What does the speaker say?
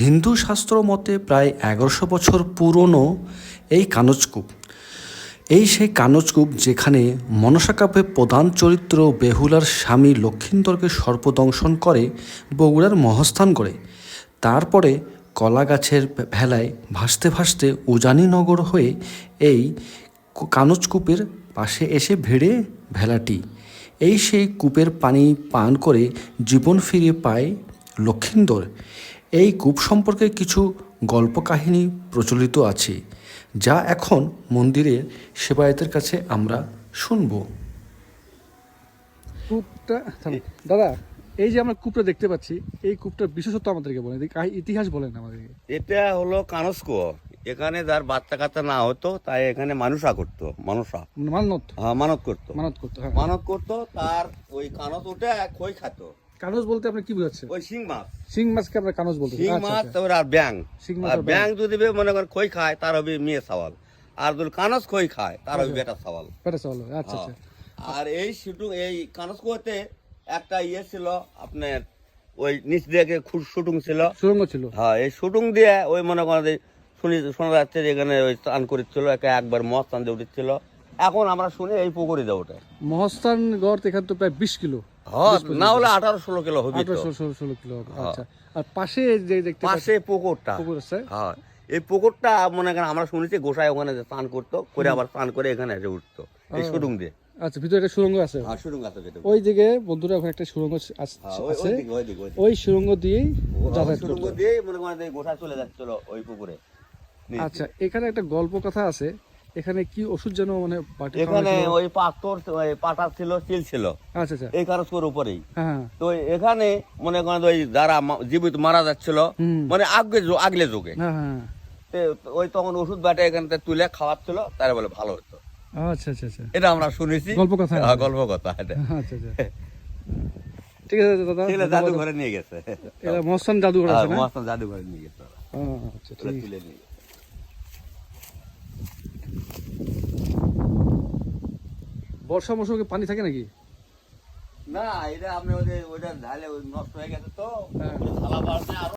হিন্দু শাস্ত্র মতে প্রায় এগারোশো বছর পুরনো এই কানজকূপ। এই সেই কানজকূপ যেখানে মনসাকাব্যে প্রধান চরিত্র বেহুলার স্বামী লক্ষিন্দরকে সর্পদংশন করে, বগুড়ার মহস্থান করে। তারপরে কলা গাছের ভেলায় ভাসতে ভাসতে উজানিনগর হয়ে এই কানজকূপের পাশে এসে ভিড়ে ভেলাটি। এই সেই কূপের পানি পান করে জীবন ফিরে পায় লক্ষিন্দর। এই কূপ সম্পর্কে কিছু গল্প কাহিনী প্রচলিত আছে যা এখন মন্দিরের সেবায়তের কাছে আমরা শুনব। কূপটা দাদা এই যে আমরা কূপটা দেখতে পাচ্ছি এই কূপটার বিশেষত্ব আমাদেরকে বলেন ইতিহাস বলেন আমাদেরকে। এটা হলো কানস্কো। এখানে যার বাচ্চা কাচ্চা না হতো তাই এখানে মানুষা করতো মানুষা মানে মানত হ্যাঁ মানত করতো। মানত করতে হ্যাঁ। মানত করতো তার ওই কানত উঠে খই খাতো। কানজ বলতে আপনি কি বুঝাচ্ছেন? ওই শিং মাছ। শিং মাছকে আমরা কানজ বলতে শিং মাছ তারপরে আর ব্যাং শিং মাছ আর ব্যাং যদি মনে করেন খই খায় তার হবে মেয়ে সওয়াল। আর যদি কানস খই খায় তার হবে বেটা সওয়াল। পেটে চাওয়াল আচ্ছা আচ্ছা। আর এই শুটু এই কানস্কোতে একটা ইয়ে ছিল আপনার ওই নিচ দিয়ে খুব শুটুং ছিল। সুরঙ্গ ছিল। হ্যাঁ এই শুটিং দিয়ে ওই মনে করেন শুনি শোনা যাচ্ছে যে এখানে ওই স্নান করেছিল একে একবার মদ স্নান দিয়ে উঠেছিল এখন আমরা শুনি এই পুকুরে দিয়ে ওঠে। মহস্থান গড় এখান তো প্রায় বিশ কিলো। না হলে আঠারো ষোলো কিলো হবে তো। ষোলো ষোলো কিলো হবে। আচ্ছা। আর পাশে যে দেখতে পাশে পুকুরটা। পুকুর আছে? হ্যাঁ। এই পুকুরটা মনে করেন আমরা শুনেছি গোসাই ওখানে স্নান করতো করে আবার স্নান করে এখানে এসে উঠতো। এই শুটিং দিয়ে। আচ্ছা ভিতরে একটা সুরঙ্গ আছে? হ্যাঁ আছে ওই দিকে বন্ধুরা ওখানে একটা সুরঙ্গ আছ- হ্যাঁ, ওই- আছে। ওই সুরঙ্গ দিয়েই যাতায়াত মনে করেন যে গোসাই চলে যাচ্ছিল ওই পুকুরে। আচ্ছা এখানে একটা গল্প কথা আছে। এখানে কি ওষুধ যেন মানে এখানে ছিল? ওই পাথর পাটা ছিল চিল ছিল। আচ্ছা আচ্ছা। এই কারস্কোর উপরেই। হ্যাঁ তো এখানে মনে করেন ওই যারা জীবিত মারা যাচ্ছিল মানে আগে আগলে যুগে। হ্যাঁ হ্যাঁ ওই তখন ওষুধ বাটে এখান তুলে খাওয়াচ্ছিল তারা বলে ভালো হতো। আচ্ছা আচ্ছা আচ্ছা। এটা আমরা শুনেছি। গল্প কথা হ্যাঁ, গল্প কথা এটা। আচ্ছা আচ্ছা। ঠিক আছে দাদা। সেগুলো জাদু ঘরে নিয়ে গেছে। এটা মস্তান জাদুঘর আছে না? মস্ত জাদু নিয়ে গেছে হ্যাঁ, আচ্ছা ঠিক। গেছে। বর্ষা মৌসুমে পানি থাকে নাকি? না এটা আপনি ওই যে ওইটা ঢালে ওই নষ্ট হয়ে গেছে তো। হ্যাঁ। বাড়ছে আরও।